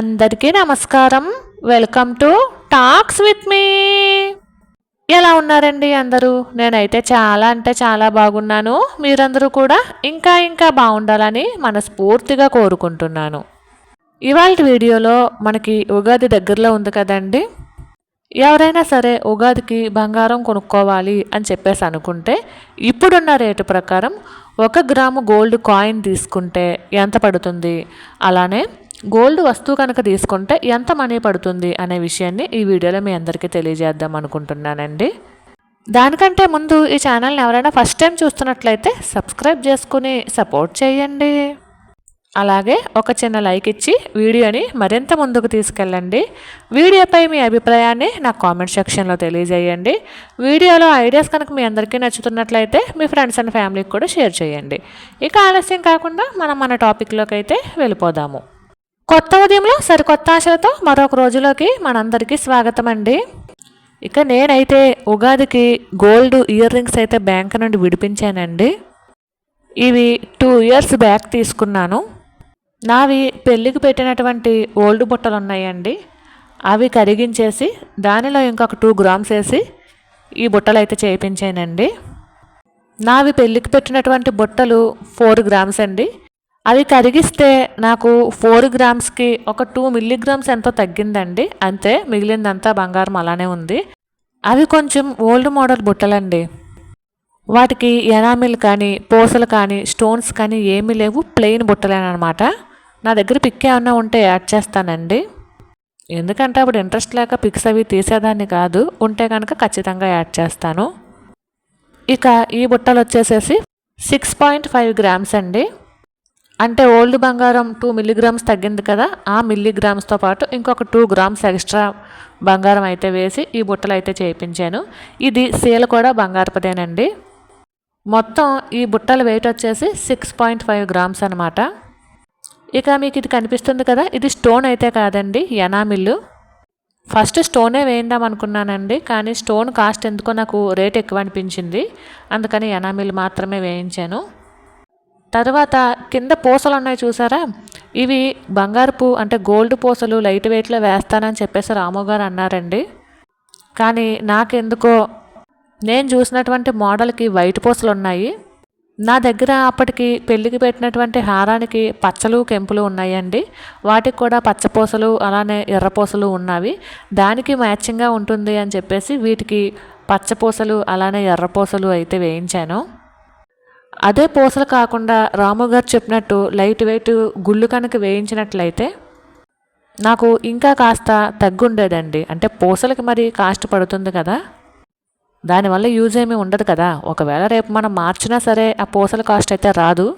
అందరికీ నమస్కారం. Welcome to talks with me ఎలా ఉన్నారండి అందరూ? నేనైతే చాలా అంటే చాలా బాగున్నాను. మీరందరూ కూడా ఇంకా ఇంకా బాగుండాలని మనస్ఫూర్తిగా కోరుకుంటున్నాను. ఇవాళ వీడియోలో మనకి ఉగాది దగ్గరలో ఉంది కదండి. ఎవరైనా సరే ఉగాదికి బంగారం కొనుక్కోవాలి అని చెప్పేసి అనుకుంటే ఇప్పుడున్న రేటు ప్రకారం ఒక గ్రాము గోల్డ్ కాయిన్ తీసుకుంటే ఎంత పడుతుంది? అలానే గోల్డ్ వస్తువు కనుక తీసుకుంటే ఎంత మనీ పడుతుంది అనే విషయాన్ని ఈ వీడియోలో మీ అందరికీ తెలియజేద్దాం అనుకుంటున్నానండి. దానికంటే ముందు ఈ ఛానల్ని ఎవరైనా ఫస్ట్ టైం చూస్తున్నట్లయితే సబ్స్క్రైబ్ చేసుకుని సపోర్ట్ చేయండి. అలాగే ఒక చిన్న లైక్ ఇచ్చి వీడియోని మరింత ముందుకు తీసుకెళ్ళండి. వీడియోపై మీ అభిప్రాయాన్ని నా కామెంట్ సెక్షన్లో తెలియజేయండి. వీడియోలో ఐడియాస్ కనుక మీ అందరికీ నచ్చుతున్నట్లయితే మీ ఫ్రెండ్స్ అండ్ ఫ్యామిలీకి కూడా షేర్ చేయండి. ఇక ఆలస్యం కాకుండా మనం మన టాపిక్లోకి అయితే వెళ్ళిపోదాము. కొత్త ఉదయంలో సరికొత్త ఆశలతో మరొక రోజులోకి మనందరికీ స్వాగతం అండి ఇక నేనైతే ఉగాదికి గోల్డ్ ఇయర్ రింగ్స్ అయితే బ్యాంక్ నుండి విడిపించానండి. ఇవి టూ ఇయర్స్ బ్యాక్ తీసుకున్నాను. నావి పెళ్ళికి పెట్టినటువంటి ఓల్డ్ బుట్టలు ఉన్నాయండి. అవి కరిగించేసి దానిలో ఇంకొక టూ గ్రామ్స్ వేసి ఈ బుట్టలు అయితే చేయించానండి. నావి పెళ్ళికి పెట్టినటువంటి బుట్టలు ఫోర్ గ్రామ్స్ అండి. అవి కరిగిస్తే నాకు ఫోర్ గ్రామ్స్కి ఒక టూ మిల్లీగ్రామ్స్ ఎంతో తగ్గిందండి. అంతే మిగిలిందంతా బంగారం అలానే ఉంది. అవి కొంచెం ఓల్డ్ మోడల్ బుట్టలండి. వాటికి ఎనామిల్ కానీ పూసలు కానీ స్టోన్స్ కానీ ఏమీ లేవు ప్లెయిన్ బుట్టలేనమాట నా దగ్గర పిక్ ఏమన్నా ఉంటే యాడ్ చేస్తానండి. ఎందుకంటే అప్పుడు ఇంట్రెస్ట్ లేక పిక్స్ అవి తీసేదాన్ని కాదు ఉంటే కనుక ఖచ్చితంగా యాడ్ చేస్తాను. ఇక ఈ బుట్టలు వచ్చేసేసి సిక్స్ పాయింట్ ఫైవ్ గ్రామ్స్ అండి. అంటే ఓల్డ్ బంగారం టూ మిల్లీగ్రామ్స్ తగ్గింది కదా ఆ మిల్లీగ్రామ్స్తో పాటు ఇంకొక టూ గ్రామ్స్ ఎక్స్ట్రా బంగారం అయితే వేసి ఈ బుట్టలు అయితే చేయించాను. ఇది సేల్ కూడా బంగారపదేనండి. మొత్తం ఈ బుట్టల వెయిట్ వచ్చేసి సిక్స్ పాయింట్ ఫైవ్ గ్రామ్స్ అనమాట ఇక మీకు ఇది కనిపిస్తుంది కదా ఇది స్టోన్ అయితే కాదండి ఎనామిల్లు. ఫస్ట్ స్టోనే వేయిందాం అనుకున్నానండి కానీ స్టోన్ కాస్ట్ ఎందుకో నాకు రేట్ ఎక్కువ అనిపించింది. అందుకని ఎనామిల్ మాత్రమే వేయించాను. తర్వాత కింద పూసలు ఉన్నాయి చూసారా? ఇవి బంగారుపు అంటే గోల్డ్ పూసలు లైట్ వెయిట్లో వేస్తానని చెప్పేసి రాము గారు అన్నారండి. కానీ నాకెందుకో నేను చూసినటువంటి మోడల్కి వైట్ పూసలు ఉన్నాయి నా దగ్గర అప్పటికి పెళ్ళికి పెట్టినటువంటి హారానికి పచ్చలు కెంపులు ఉన్నాయండి. వాటికి కూడా పచ్చపూసలు అలానే ఎర్రపూసలు ఉన్నవి. దానికి మ్యాచింగ్గా ఉంటుంది అని చెప్పేసి వీటికి పచ్చపూసలు అలానే ఎర్రపూసలు అయితే వేయించాను. అదే పూసలు కాకుండా రాము గారు చెప్పినట్టు లైట్ వెయిట్ గుళ్ళు కనుక వేయించినట్లయితే నాకు ఇంకా కాస్త తగ్గుండేదండి. అంటే పూసలకి మరి కాస్ట్ పడుతుంది కదా. దానివల్ల యూజ్ ఏమీ ఉండదు కదా. ఒకవేళ రేపు మనం మార్చినా సరే ఆ పూసల కాస్ట్ అయితే రాదు.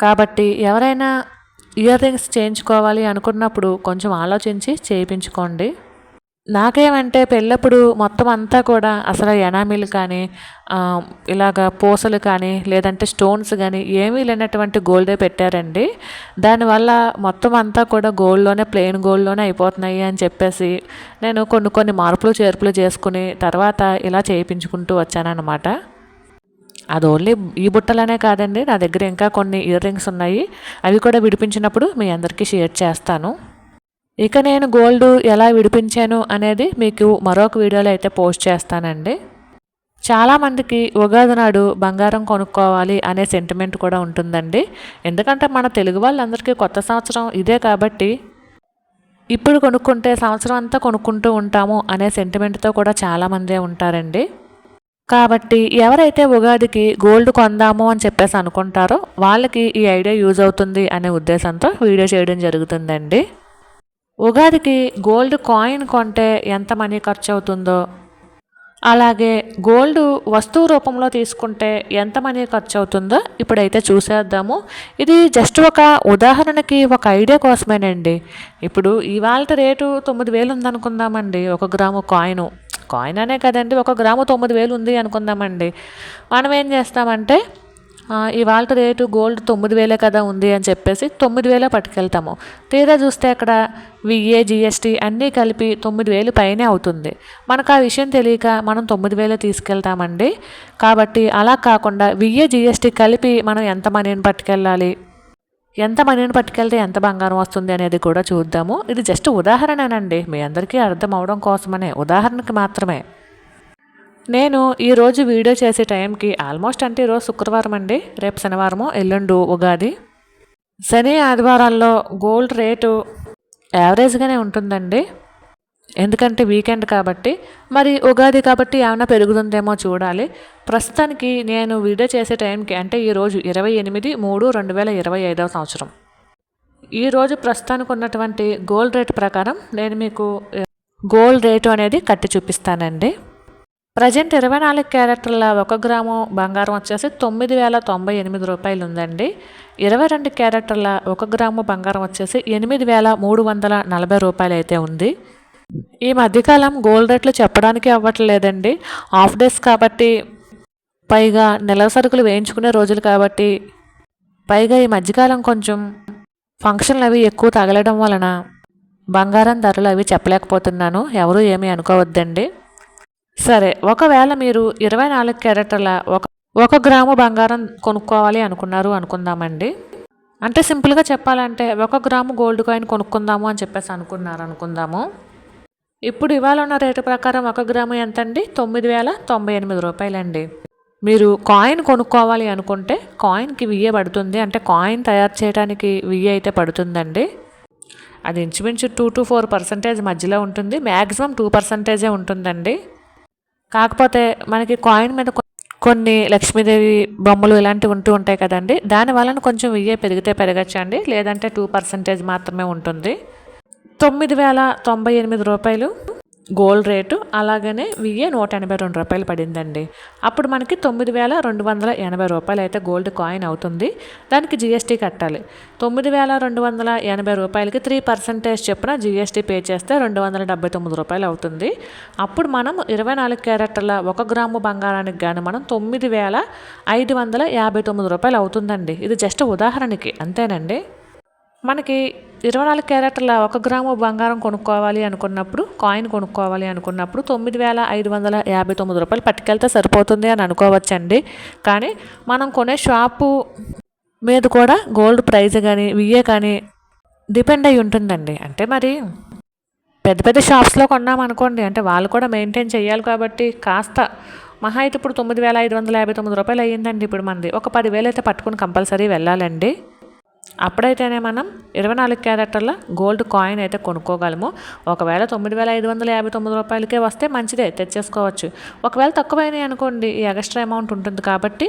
కాబట్టి ఎవరైనా ఇయర్ రింగ్స్ చేయించుకోవాలి అనుకున్నప్పుడు కొంచెం ఆలోచించి చేయించుకోండి. నాకేమంటే పెళ్ళప్పుడు మొత్తం అంతా కూడా అసలు ఎనామిల్ కానీ ఇలాగ పూసలు కానీ లేదంటే స్టోన్స్ కానీ ఏమీ లేనటువంటి గోల్డే పెట్టారండి. దానివల్ల మొత్తం అంతా కూడా గోల్డ్లోనే ప్లెయిన్ గోల్డ్లోనే అయిపోతున్నాయి అని చెప్పేసి నేను కొన్ని కొన్ని మార్పులు చేర్పులు చేసుకుని తర్వాత ఇలా చేయించుకుంటూ వచ్చానన్నమాట. అది ఓన్లీ ఈ బుట్టలనే కాదండి నా దగ్గర ఇంకా కొన్ని ఇయర్ రింగ్స్ ఉన్నాయి. అవి కూడా విడిపించినప్పుడు మీ అందరికీ షేర్ చేస్తాను. ఇక నేను గోల్డ్ ఎలా విడిపించాను అనేది మీకు మరొక వీడియోలో అయితే పోస్ట్ చేస్తానండి. చాలామందికి ఉగాది నాడు బంగారం కొనుక్కోవాలి అనే సెంటిమెంట్ కూడా ఉంటుందండి. ఎందుకంటే మన తెలుగు వాళ్ళందరికీ కొత్త సంవత్సరం ఇదే కాబట్టి ఇప్పుడు కొనుక్కుంటే సంవత్సరం అంతా కొనుక్కుంటూ ఉంటాము అనే సెంటిమెంట్తో కూడా చాలామందే ఉంటారండి. కాబట్టి ఎవరైతే ఉగాదికి గోల్డ్ కొందాము అని చెప్పేసి అనుకుంటారో వాళ్ళకి ఈ ఐడియా యూజ్ అవుతుంది అనే ఉద్దేశంతో వీడియో చేయడం జరుగుతుందండి. ఉగాదికి గోల్డ్ కాయిన్ కొంటే ఎంత మనీ ఖర్చు అవుతుందో అలాగే గోల్డ్ వస్తువు రూపంలో తీసుకుంటే ఎంత మనీ ఖర్చు అవుతుందో ఇప్పుడైతే చూసేద్దాము. ఇది జస్ట్ ఒక ఉదాహరణకి ఒక ఐడియా కోసమేనండి. ఇప్పుడు ఇవాళ రేటు తొమ్మిది వేలు ఉందనుకుందామండి ఒక గ్రాము కాయిన్. కాయిన్ అనే కదండి ఒక గ్రాము తొమ్మిది వేలు ఉంది అనుకుందామండి. మనం ఏం చేస్తామంటే ఇవాళ రేటు గోల్డ్ తొమ్మిది వేలే కదా ఉంది అని చెప్పేసి తొమ్మిది వేలే పట్టుకెళ్తాము. తీరా చూస్తే అక్కడ విఏ జిఎస్టీ అన్నీ కలిపి తొమ్మిది వేలు పైనే అవుతుంది. మనకు ఆ విషయం తెలియక మనం తొమ్మిది వేలే తీసుకెళ్తామండి. కాబట్టి అలా కాకుండా విఏ జిఎస్టీ కలిపి మనం ఎంత మనీని పట్టుకెళ్ళాలి? ఎంత మనీని పట్టుకెళ్తే ఎంత బంగారం వస్తుంది అనేది కూడా చూద్దాము. ఇది జస్ట్ ఉదాహరణనండి. మీ అందరికీ అర్థం అవడం కోసమనే. ఉదాహరణకి మాత్రమే. నేను ఈరోజు వీడియో చేసే టైంకి ఆల్మోస్ట్ అంటే ఈరోజు శుక్రవారం అండి. రేపు శనివారము ఎల్లుండు ఉగాది. శని ఆదివారాల్లో గోల్డ్ రేటు యావరేజ్గానే ఉంటుందండి. ఎందుకంటే వీకెండ్ కాబట్టి. మరి ఉగాది కాబట్టి ఏమైనా పెరుగుతుందేమో చూడాలి. ప్రస్తుతానికి నేను వీడియో చేసే టైంకి అంటే ఈరోజు ఇరవై ఎనిమిది మూడు రెండు వేల ఇరవై ఐదవ సంవత్సరం. ఈరోజు ప్రస్తుతానికి ఉన్నటువంటి గోల్డ్ రేట్ ప్రకారం నేను మీకు గోల్డ్ రేటు అనేది కట్టి చూపిస్తానండి. ప్రజెంట్ ఇరవై నాలుగు క్యారెట్ల ఒక గ్రాము బంగారం వచ్చేసి తొమ్మిది వేల తొంభై ఎనిమిది రూపాయలు ఉందండి ఇరవై రెండు క్యారెక్టర్ల ఒక గ్రాము బంగారం వచ్చేసి ఎనిమిది వేల మూడు వందల నలభై రూపాయలు అయితే ఉంది. ఈ మధ్యకాలం గోల్డ్ రేట్లు చెప్పడానికి అవ్వట్లేదండి. హాఫ్ డేస్ కాబట్టి పైగా నెల సరుకులు వేయించుకునే రోజులు కాబట్టి పైగా ఈ మధ్యకాలం కొంచెం ఫంక్షన్లు అవి ఎక్కువ తగలడం వలన బంగారం ధరలు అవి చెప్పలేకపోతున్నాను. ఎవరూ ఏమీ అనుకోవద్దండి. సరే ఒకవేళ మీరు ఇరవై నాలుగు క్యారెట్ల ఒక ఒక గ్రాము బంగారం కొనుక్కోవాలి అనుకున్నారు అనుకుందామండి. అంటే సింపుల్గా చెప్పాలంటే ఒక గ్రాము గోల్డ్ కాయిన్ కొనుక్కుందాము అని చెప్పేసి అనుకున్నారు అనుకుందాము. ఇప్పుడు ఇవాళ ఉన్న రేటు ప్రకారం ఒక గ్రాము ఎంత అండి తొమ్మిది వేల తొంభై ఎనిమిది రూపాయలండి. మీరు కాయిన్ కొనుక్కోవాలి అనుకుంటే కాయిన్కి వియ్య పడుతుంది. అంటే కాయిన్ తయారు చేయడానికి వియ్య అయితే పడుతుందండి. అది ఇంచుమించు టూ టు ఫోర్ పర్సెంటేజ్ మధ్యలో ఉంటుంది. మ్యాక్సిమం టూ పర్సెంటేజే ఉంటుందండి. కాకపోతే మనకి కాయిన్ మీద కొన్ని లక్ష్మీదేవి బొమ్మలు ఇలాంటివి ఉంటూ ఉంటాయి కదండి. దాని వలన కొంచెం వెయ్యి పెరిగితే పెరగచ్చండి. లేదంటే టూ పర్సెంటేజ్ మాత్రమే ఉంటుంది. తొమ్మిది వేల తొంభై ఎనిమిది రూపాయలు గోల్డ్ రేటు అలాగనే వెయ్యి నూట ఎనభై రెండు రూపాయలు పడిందండి. అప్పుడు మనకి తొమ్మిది వేల రెండు వందల ఎనభై రూపాయలు అయితే గోల్డ్ కాయిన్ అవుతుంది. దానికి జిఎస్టీ కట్టాలి. తొమ్మిది వేల రెండు వందల ఎనభై రూపాయలకి త్రీ పర్సెంటేజ్ చొప్పున జిఎస్టీ పే చేస్తే రెండు వందల డెబ్బై తొమ్మిది రూపాయలు అవుతుంది. అప్పుడు మనం ఇరవై నాలుగు క్యారెట్ల ఒక గ్రాము బంగారానికి కానీ మనం తొమ్మిది వేల ఐదు వందల యాభై తొమ్మిది రూపాయలు అవుతుందండి. ఇది జస్ట్ ఉదాహరణకి అంతేనండి? మనకి ఇరవై నాలుగు క్యారెట్ల ఒక గ్రాము బంగారం కొనుక్కోవాలి అనుకున్నప్పుడు కాయిన్ కొనుక్కోవాలి అనుకున్నప్పుడు తొమ్మిది వేల ఐదు వందల యాభై తొమ్మిది రూపాయలు పట్టుకెళ్తే సరిపోతుంది అని అనుకోవచ్చండి. కానీ మనం కొనే షాపు మీద కూడా గోల్డ్ ప్రైజ్ కానీ వియ్యే కానీ డిపెండ్ అయి ఉంటుందండి. అంటే మరి పెద్ద పెద్ద షాప్స్లో కొన్నాం అనుకోండి అంటే వాళ్ళు కూడా మెయింటైన్ చేయాలి కాబట్టి కాస్త మహా అయితే ఇప్పుడు తొమ్మిది వేల ఐదు వందల యాభై తొమ్మిది రూపాయలు అయ్యిందండి ఇప్పుడు మనది. ఒక పదివేలు అయితే పట్టుకుని కంపల్సరీ వెళ్ళాలండి. అప్పుడైతేనే మనం ఇరవై నాలుగు క్యారెక్టర్ల గోల్డ్ కాయిన్ అయితే కొనుక్కోగలము. ఒకవేళ తొమ్మిది వేల ఐదు వందల యాభై తొమ్మిది రూపాయలకే వస్తే మంచిదే తెచ్చేసుకోవచ్చు. ఒకవేళ తక్కువైనాయి అనుకోండి ఈ ఎక్స్ట్రా అమౌంట్ ఉంటుంది కాబట్టి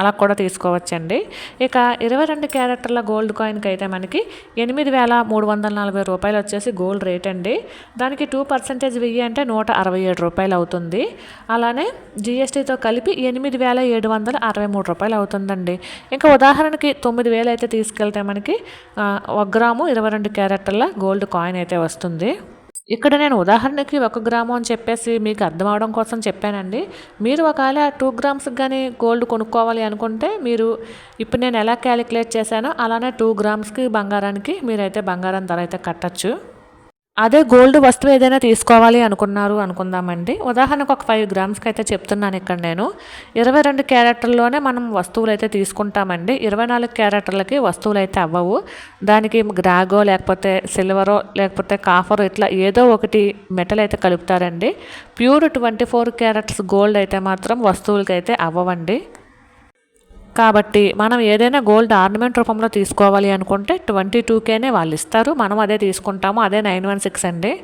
అలా కూడా తీసుకోవచ్చండి. ఇక ఇరవై రెండు క్యారెక్టర్ల గోల్డ్ కాయిన్కి అయితే మనకి ఎనిమిది వేల మూడు వందల నలభై రూపాయలు వచ్చేసి గోల్డ్ రేట్ అండి దానికి టూ పర్సెంటేజ్ వెయ్యి అంటే నూట అరవై ఏడు రూపాయలు అవుతుంది. అలానే జిఎస్టీతో కలిపి ఎనిమిది వేల ఏడు వందల అరవై మూడు రూపాయలు అవుతుందండి. ఇంకా ఉదాహరణకి తొమ్మిది వేలు అయితే తీసుకెళ్తే మనకి ఒక గ్రాము ఇరవై రెండు క్యారెక్టర్ల గోల్డ్ కాయిన్ అయితే వస్తుంది. ఇక్కడ నేను ఉదాహరణకి ఒక గ్రాము అని చెప్పేసి మీకు అర్థం అవడం కోసం చెప్పానండి. మీరు ఒకవేళ టూ గ్రామ్స్కి కానీ గోల్డ్ కొనుక్కోవాలి అనుకుంటే మీరు ఇప్పుడు నేను ఎలా క్యాలిక్యులేట్ చేశానో అలానే టూ గ్రామ్స్కి బంగారానికి మీరైతే బంగారం ధర అయితే కట్టచ్చు. అదే గోల్డ్ వస్తువు ఏదైనా తీసుకోవాలి అనుకున్నారు అనుకుందామండి. ఉదాహరణకు ఒక ఫైవ్ గ్రామ్స్కి అయితే చెప్తున్నాను ఇక్కడ నేను. ఇరవై రెండు క్యారెక్టర్లోనే మనం వస్తువులు అయితే తీసుకుంటామండి. ఇరవై నాలుగు క్యారెక్టర్లకి వస్తువులు అయితే అవ్వవు. దానికి గ్రాగో లేకపోతే సిల్వరో లేకపోతే కాఫరో ఇట్లా ఏదో ఒకటి మెటల్ అయితే కలుపుతారండి. Pure twenty four carats gold అయితే మాత్రం వస్తువులకి అయితే అవ్వవండి. కాబట్టి మనం ఏదైనా గోల్డ్ ఆర్నమెంట్ రూపంలో తీసుకోవాలి అనుకుంటే ట్వంటీ టూకేనే వాళ్ళు ఇస్తారు. మనం అదే తీసుకుంటాము అదే నైన్ వన్ సిక్స్ అండి.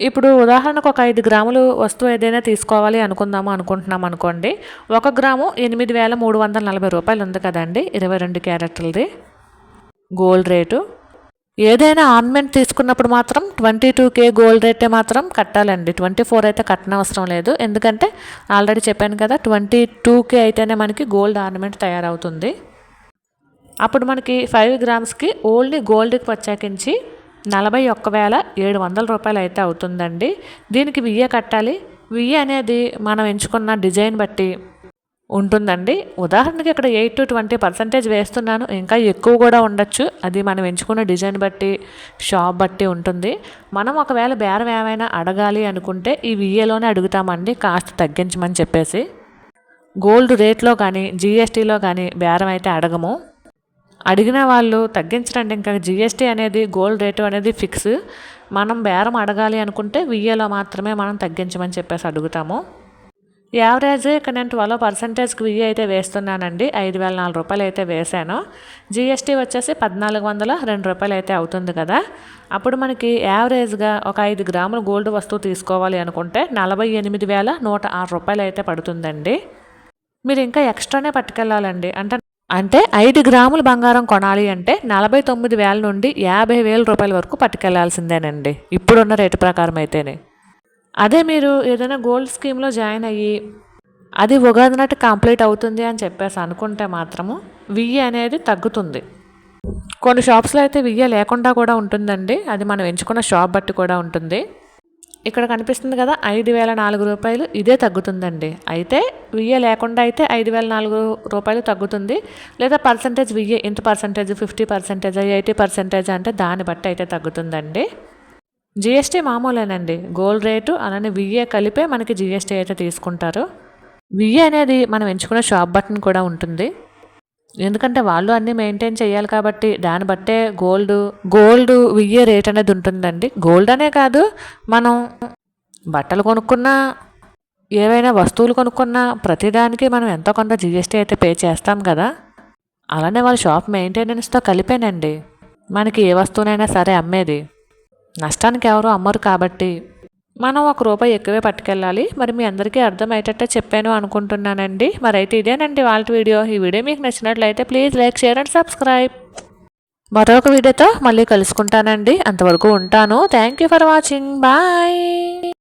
ఇప్పుడు ఉదాహరణకు ఒక ఐదు గ్రాములు వస్తువు ఏదైనా తీసుకోవాలి అనుకుందాము అనుకుంటున్నాం అనుకోండి. ఒక గ్రాము ఎనిమిది వేల మూడు వందల నలభై రూపాయలు ఉంది కదండి ఇరవై రెండు క్యారెట్లది. గోల్డ్ రేటు ఏదైనా ఆర్నమెంట్ తీసుకున్నప్పుడు మాత్రం ట్వంటీ టూ కే గోల్డ్ రేటే మాత్రం కట్టాలండి. ట్వంటీ ఫోర్ అయితే కట్టనవసరం లేదు. ఎందుకంటే ఆల్రెడీ చెప్పాను కదా ట్వంటీ టూ కే అయితేనే మనకి గోల్డ్ ఆర్నమెంట్ తయారవుతుంది. అప్పుడు మనకి ఫైవ్ గ్రామ్స్కి ఓన్లీ గోల్డ్కి ప్రత్యేకించి నలభై ఒక్క వేల ఏడు వందల రూపాయలు అయితే అవుతుందండి. దీనికి వియ్య కట్టాలి. వియ్య అనేది మనం ఎంచుకున్న డిజైన్ బట్టి ఉంటుందండి. ఉదాహరణకి ఇక్కడ ఎయిట్ టు ట్వంటీ పర్సెంటేజ్ వేస్తున్నాను. ఇంకా ఎక్కువ కూడా ఉండొచ్చు. అది మనం ఎంచుకున్న డిజైన్ బట్టి షాప్ బట్టి ఉంటుంది. మనం ఒకవేళ బేరం ఏమైనా అడగాలి అనుకుంటే ఈ విఏలోనే అడుగుతామండి. కాస్ట్ తగ్గించమని చెప్పేసి. గోల్డ్ రేట్లో కానీ జిఎస్టీలో కానీ బేరం అయితే అడగము. అడిగిన వాళ్ళు తగ్గించరండి. ఇంకా జిఎస్టీ అనేది గోల్డ్ రేటు అనేది ఫిక్స్. మనం బేరం అడగాలి అనుకుంటే విఏలో మాత్రమే మనం తగ్గించమని చెప్పేసి అడుగుతాము. యావరేజ్ ఇక్కడ నేను ట్వెల్వ్ పర్సెంటేజ్కి వెయ్యి అయితే వేస్తున్నానండి. ఐదు వేల నాలుగు రూపాయలు అయితే వేసాను జిఎస్టీ వచ్చేసి పద్నాలుగు వందల రెండు రూపాయలు అయితే అవుతుంది కదా. అప్పుడు మనకి యావరేజ్గా ఒక ఐదు గ్రాముల గోల్డ్ వస్తువు తీసుకోవాలి అనుకుంటే నలభై ఎనిమిది వేల నూట ఆరు రూపాయలు అయితే పడుతుందండి. మీరు ఇంకా ఎక్స్ట్రానే పట్టుకెళ్ళాలండి. అంటే అంటే ఐదు గ్రాముల బంగారం కొనాలి అంటే నలభై తొమ్మిది వేల నుండి యాభై వేల రూపాయల వరకు పట్టుకెళ్ళాల్సిందేనండి ఇప్పుడున్న రేటు ప్రకారం అయితేనే. అదే మీరు ఏదైనా గోల్డ్ స్కీమ్లో జాయిన్ అయ్యి అది ఉగాది నాటి కంప్లీట్ అవుతుంది అని చెప్పేసి అనుకుంటే మాత్రము వియ్య అనేది తగ్గుతుంది. కొన్ని షాప్స్లో అయితే వియ్య లేకుండా కూడా ఉంటుందండి. అది మనం ఎంచుకున్న షాప్ బట్టి కూడా ఉంటుంది. ఇక్కడ కనిపిస్తుంది కదా ఐదు వేల నాలుగు రూపాయలు ఇదే తగ్గుతుందండి. అయితే వియ్య లేకుండా అయితే ఐదు వేల నాలుగు రూపాయలు తగ్గుతుంది. లేదా పర్సంటేజ్ వియ్య ఇంత percentage fifty percentage eighty percentage అంటే దాన్ని బట్టి అయితే తగ్గుతుందండి. జిఎస్టీ మామూలేనండి. గోల్డ్ రేటు అలానే విఏ కలిపే మనకి జిఎస్టీ అయితే తీసుకుంటారు. విఏ అనేది మనం ఎంచుకునే షాప్ బటన్ కూడా ఉంటుంది. ఎందుకంటే వాళ్ళు అన్నీ మెయింటైన్ చేయాలి కాబట్టి దాన్ని బట్టే గోల్డ్ గోల్డ్ వియ్యే రేట్ అనేది ఉంటుందండి. గోల్డ్ అనే కాదు మనం బట్టలు కొనుక్కున్నా ఏవైనా వస్తువులు కొనుక్కున్నా ప్రతిదానికి మనం ఎంతో కొంత జిఎస్టీ అయితే పే చేస్తాం కదా. అలానే వాళ్ళ షాప్ మెయింటెనెన్స్తో కలిపేనండి. మనకి ఏ వస్తువునైనా సరే అమ్మేది. నష్టానికి ఎవరు అమ్మరు కాబట్టి మనం ఒక రూపాయి ఎక్కువే పట్టుకెళ్ళాలి. మరి మీ అందరికీ అర్థమయ్యేటట్టే చెప్పాను అనుకుంటున్నానండి. మరి అయితే ఇదేనండి వాళ్ళ వీడియో. ఈ వీడియో మీకు నచ్చినట్లయితే please like share and subscribe. మరొక వీడియోతో మళ్ళీ కలుసుకుంటానండి. అంతవరకు ఉంటాను. Thank you for watching. Bye.